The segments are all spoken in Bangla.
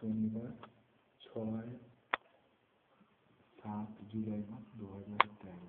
শনিবার ছয় সাত জুলাই মাস দু হাজার তেরো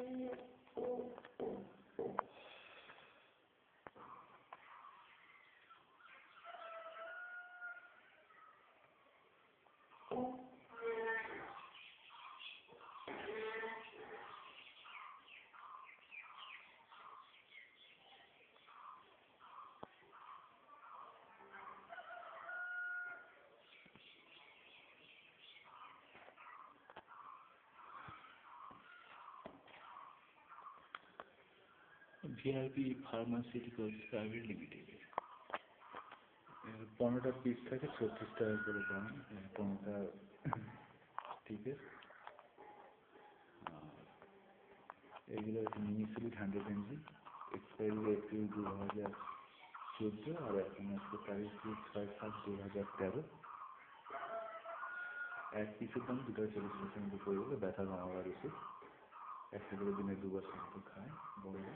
Amen. VIP pharmaceuticals private limited পনেরোটা পিস থাকে, ছত্রিশ টাকা করে দাম পনেরোটা স্টিকের এগুলো হচ্ছে mini hundred mg expiry April দু হাজার চোদ্দ, আর এখন হচ্ছে তারিখ ছয় সাত দু হাজার তেরো। এক পিসের দাম দুটো চল্লিশ পার্সেন্ট পড়ে গেলে ব্যথা কমাবার ওষুধ একটা করে দিনে দুবার শান্ত খায় বড়রা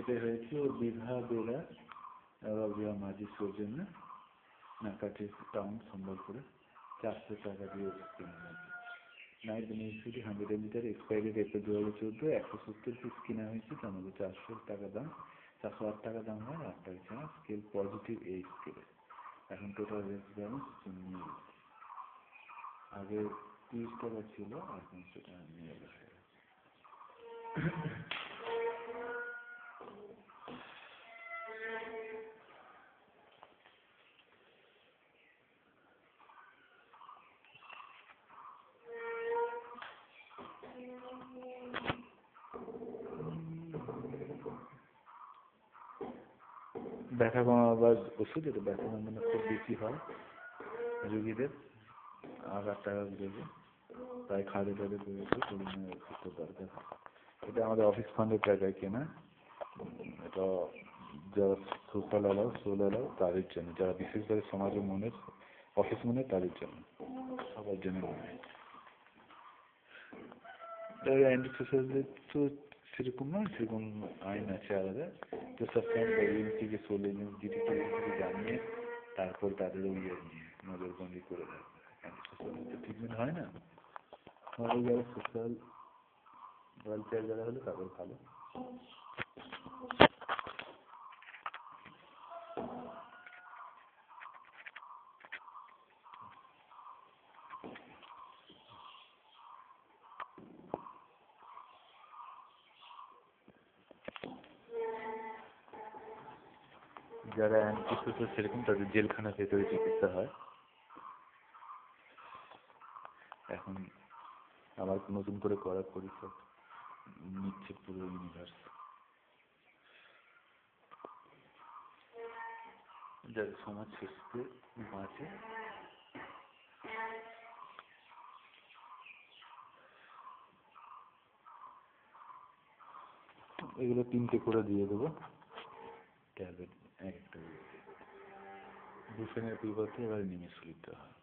এটা হয়েছে দীঘা বেলা রবিয়া মাঝি সৌজন্য নাকাটি টাউন সম্বলপুরে চারশো টাকা দিয়ে কিনে হয়েছে। Night municipality hundred expiry April দু হাজার চোদ্দ, একশো সত্তর পিস কেনা হয়েছে, তার মধ্যে চারশো টাকা দাম, চারশো আট টাকা দাম হয়, আট টাকা ছাড়া স্কেল পজিটিভ এই স্কেলে এখন টোটাল রেট ব্যালেন্স আগে তিরিশ টাকা ছিল, এখন সেটা নিয়ে গেছে ব্যথা কমাবার ওষুধ এটা ব্যথা কমানো খুব বেশি হয় রুগীদের। হাজার টাকা দেবে। তাই খাদে টাদে করেছে পরিমাণে দরকার এটা আমাদের অফিস ফান্ডের টাকায় কেনা। এটা যারা সোশ্যাল অ্যালাউ সোল অ্যালাউ তাদের জন্য, যারা বিশেষ করে সমাজের মনের অফিস মনে তাদের জন্য। সবার জন্য। নয় অ্যান্টি সোশ্যালদের তো সেরকম নয় সেরকম আইন আছে আলাদা তো সাবস্ক্রাইব এজেন্সিকে সোল এজেন্সিকে জানিয়ে তারপর তাদের ওই নিয়ে নজরবন্দি করে দেয় ট্রিটমেন্ট হয় না আমাদের যারা সোশ্যাল ওয়েলফেয়ার যারা হলে তাদের ভালো যারা অ্যান্টি সোশ্যাল সেরকম তাদের জেলখানা ভেতরে চিকিৎসা হয়। এখন আবার নতুন করে করা পরিষদ নিচ্ছে পুরো ইউনিভার্স যাতে সমাজ সুস্থ বাঁচে। এগুলো তিনটে করে দিয়ে দেবো। ট্যাবলেট। একটা দুফেনের পরিবর্তে এবার নিমেষ লিখতে হয়